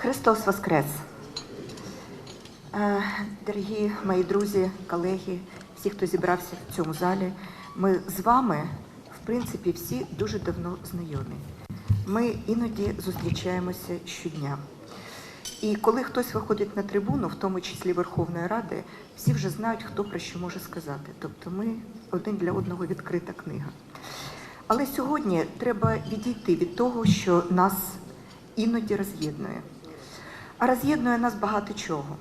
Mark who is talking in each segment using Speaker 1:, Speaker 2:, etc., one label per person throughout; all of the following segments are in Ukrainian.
Speaker 1: Христос Воскрес! Е, Дорогі мої друзі, колеги, всі, хто зібрався в цьому залі, ми з вами, в принципі, всі дуже давно знайомі. Ми іноді зустрічаємося щодня. І коли хтось виходить на трибуну, в тому числі Верховної Ради, всі вже знають, хто про що може сказати. Тобто ми один для одного відкрита книга. Але сьогодні треба відійти від того, що нас іноді роз'єднує. А роз'єднує нас багато чого.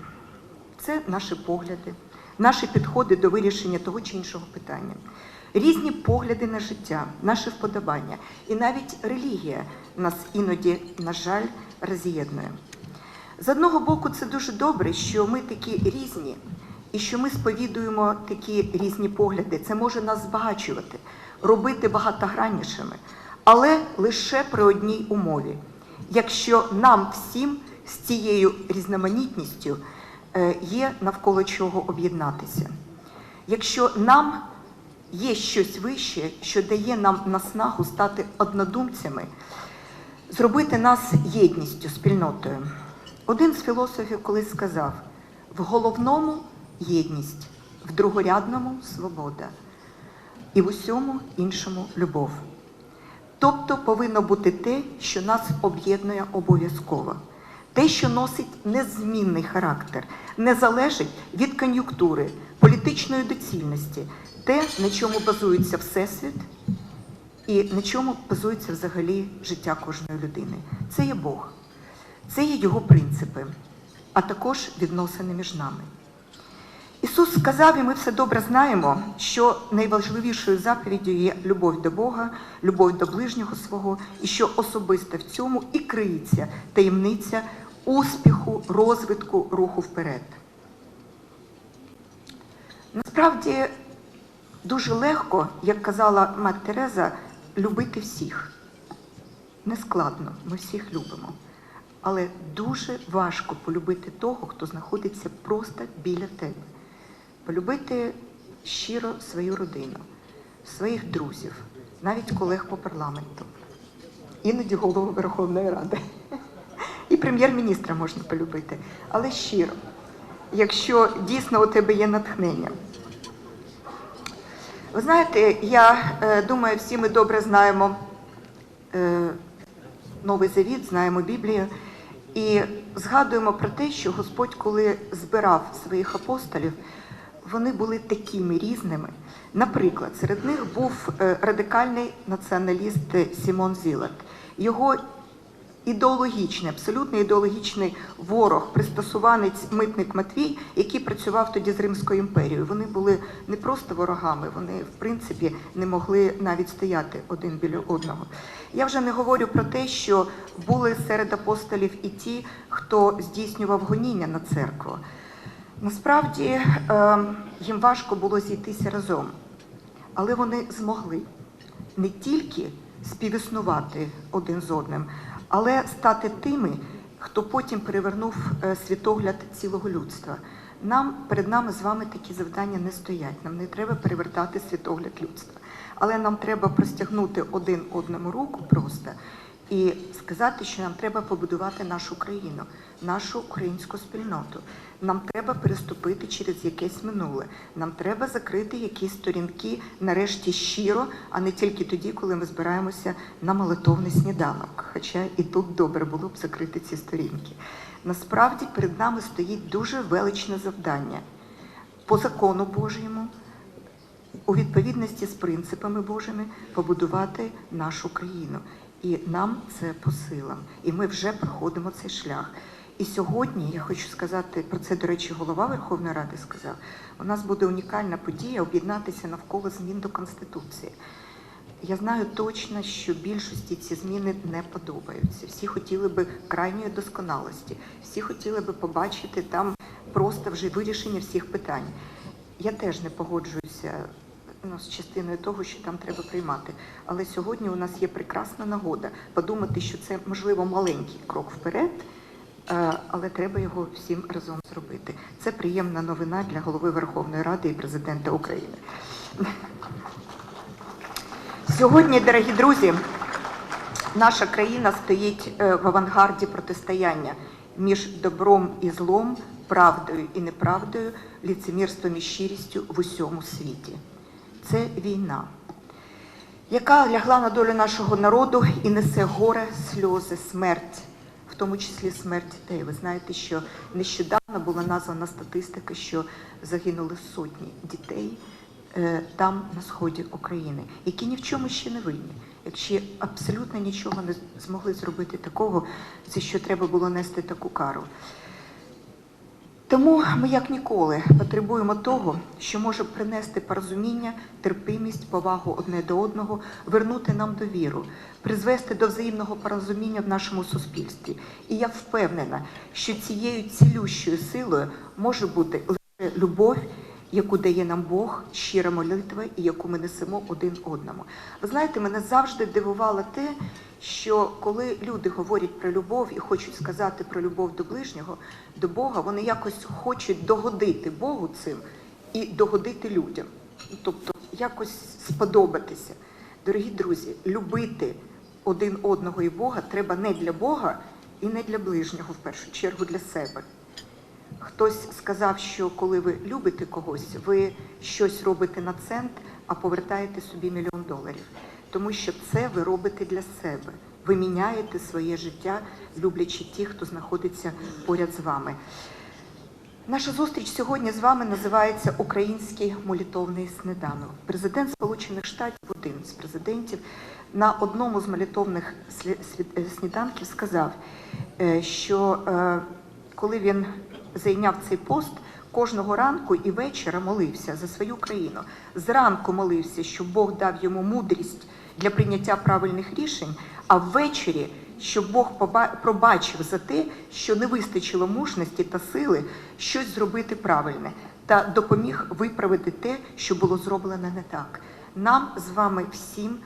Speaker 1: Це наші погляди, наші підходи до вирішення того чи іншого питання, різні погляди на життя, наші вподобання. І навіть релігія нас іноді, на жаль, роз'єднує. З одного боку, це дуже добре, що ми такі різні, і що ми сповідуємо такі різні погляди. Це може нас збагачувати, робити багатограннішими, але лише при одній умові. Якщо нам всім з цією різноманітністю е, є навколо чого об'єднатися. Якщо нам є щось вище, що дає нам наснагу стати однодумцями, зробити нас єдністю, спільнотою. Один з філософів колись сказав: в головному єдність, в другорядному свобода, і в усьому іншому любов. Тобто повинно бути те, що нас об'єднує обов'язково, те, що носить незмінний характер, не залежить від кон'юнктури, політичної доцільності, те, на чому базується Всесвіт і на чому базується взагалі життя кожної людини. Це є Бог, це є його принципи, а також відносини між нами. Ісус сказав, і ми все добре знаємо, що найважливішою заповіддю є любов до Бога, любов до ближнього свого, і що особисто в цьому і криється таємниця успіху, розвитку, руху вперед. Насправді дуже легко, як казала мать Тереза, любити всіх. Нескладно, ми всіх любимо. Але дуже важко полюбити того, хто знаходиться просто біля тебе полюбити щиро свою родину, своїх друзів, навіть колег по парламенту, іноді голову Верховної Ради. І прем'єр-міністра можна полюбити, але щиро, якщо дійсно у тебе є натхнення. Ви знаєте, я е, думаю, всі ми добре знаємо е, Новий Завіт, знаємо Біблію. І згадуємо про те, що Господь, коли збирав своїх апостолів, вони були такими різними. Наприклад, серед них був е, радикальний націоналіст Сімон Зілет. Його ідеологічний, абсолютно ідеологічний ворог, пристосуванець митник Матвій, який працював тоді з Римською імперією. Вони були не просто ворогами, вони в принципі не могли навіть стояти один біля одного. Я вже не говорю про те, що були серед апостолів і ті, хто здійснював гоніння на церкву. Насправді е, їм важко було зійтися разом, але вони змогли не тільки співіснувати один з одним, але стати тими, хто потім перевернув е, світогляд цілого людства. Нам перед нами з вами такі завдання не стоять. Нам не треба перевертати світогляд людства, але нам треба простягнути один одному руку просто і сказати, що нам треба побудувати нашу країну, нашу українську спільноту. Нам треба переступити через якесь минуле. Нам треба закрити якісь сторінки нарешті щиро, а не тільки тоді, коли ми збираємося на молитовний сніданок. Хоча і тут добре було б закрити ці сторінки. Насправді перед нами стоїть дуже величне завдання по закону Божому, у відповідності з принципами Божими побудувати нашу країну. І нам це по силам. І ми вже проходимо цей шлях. І сьогодні я хочу сказати про це, до речі, голова Верховної Ради сказав. У нас буде унікальна подія об'єднатися навколо змін до Конституції. Я знаю точно, що більшості ці зміни не подобаються. Всі хотіли би крайньої досконалості, всі хотіли би побачити там просто вже вирішення всіх питань. Я теж не погоджуюся ну, з частиною того, що там треба приймати. Але сьогодні у нас є прекрасна нагода подумати, що це можливо маленький крок вперед. Е, але треба його всім разом зробити. Це приємна новина для голови Верховної Ради і президента України. Сьогодні, дорогі друзі, наша країна стоїть е, в авангарді протистояння між добром і злом, правдою і неправдою, ліцемірством і щирістю в усьому світі. Це війна, яка лягла на долю нашого народу і несе горе, сльози, смерть, в тому числі смерть дітей. Ви знаєте, що нещодавно була названа статистика, що загинули сотні дітей е, там, на сході України, які ні в чому ще не винні, які абсолютно нічого не змогли зробити такого, за що треба було нести таку кару. Тому ми, як ніколи, потребуємо того, що може принести порозуміння, терпимість, повагу одне до одного, вернути нам довіру, призвести до взаємного порозуміння в нашому суспільстві. І я впевнена, що цією цілющою силою може бути лише любов, яку дає нам Бог, щира молитва і яку ми несемо один одному. Ви знаєте, мене завжди дивувало те, що коли люди говорять про любов і хочуть сказати про любов до ближнього, до Бога, вони якось хочуть догодити Богу цим і догодити людям. Тобто якось сподобатися. Дорогі друзі, любити один одного і Бога треба не для Бога і не для ближнього, в першу чергу для себе. Хтось сказав, що коли ви любите когось, ви щось робите на цент, а повертаєте собі мільйон доларів. Тому що це ви робите для себе. Ви міняєте своє життя, люблячи тих, хто знаходиться поряд з вами. Наша зустріч сьогодні з вами називається Український молитовний сніданок. Президент Сполучених Штатів, один з президентів, на одному з молитовних е, сніданків сказав, е, що е, коли він зайняв цей пост, кожного ранку і вечора молився за свою країну. Зранку молився, щоб Бог дав йому мудрість для прийняття правильних рішень, а ввечері, щоб Бог пробачив за те, що не вистачило мужності та сили щось зробити правильне, та допоміг виправити те, що було зроблено не так. Нам з вами всім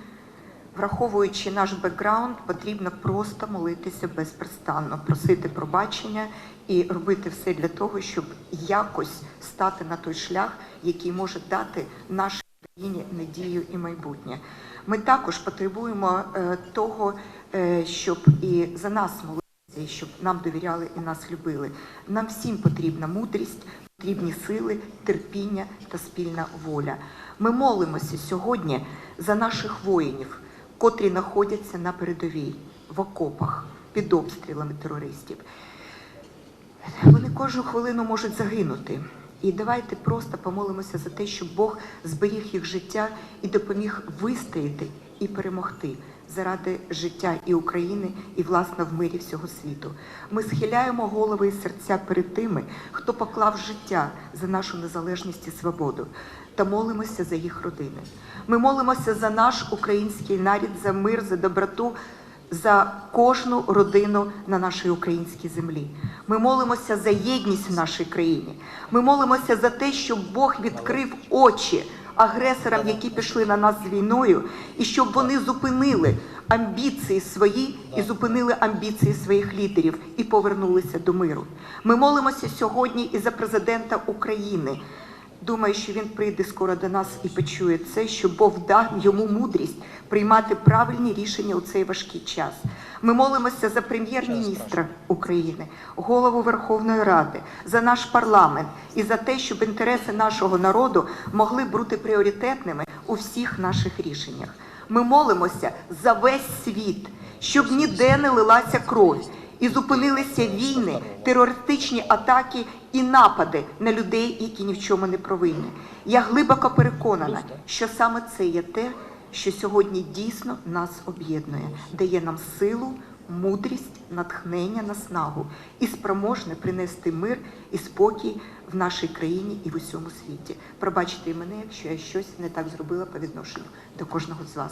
Speaker 1: Враховуючи наш бекграунд, потрібно просто молитися безперестанно, просити пробачення і робити все для того, щоб якось стати на той шлях, який може дати нашій країні надію і майбутнє. Ми також потребуємо е, того, е, щоб і за нас молилися, щоб нам довіряли і нас любили. Нам всім потрібна мудрість, потрібні сили, терпіння та спільна воля. Ми молимося сьогодні за наших воїнів котрі знаходяться на передовій, в окопах, під обстрілами терористів. Вони кожну хвилину можуть загинути. І давайте просто помолимося за те, щоб Бог зберіг їх життя і допоміг вистояти і перемогти заради життя і України, і власне в мирі всього світу. Ми схиляємо голови і серця перед тими, хто поклав життя за нашу незалежність і свободу, та молимося за їх родини. Ми молимося за наш український нарід, за мир, за доброту, за кожну родину на нашій українській землі. Ми молимося за єдність в нашій країні. Ми молимося за те, щоб Бог відкрив очі агресорам, які пішли на нас з війною, і щоб вони зупинили амбіції свої і зупинили амбіції своїх лідерів і повернулися до миру. Ми молимося сьогодні і за президента України. Думаю, що він прийде скоро до нас і почує це, що Бог дав йому мудрість приймати правильні рішення у цей важкий час. Ми молимося за прем'єр-міністра України, голову Верховної Ради, за наш парламент і за те, щоб інтереси нашого народу могли бути пріоритетними у всіх наших рішеннях. Ми молимося за весь світ, щоб ніде не лилася кров і зупинилися війни, терористичні атаки і напади на людей, які ні в чому не провинні. Я глибоко переконана, що саме це є те, що сьогодні дійсно нас об'єднує, дає нам силу, мудрість, натхнення, наснагу і спроможне принести мир і спокій в нашій країні і в усьому світі. Пробачте мене, якщо я щось не так зробила по відношенню до кожного з вас.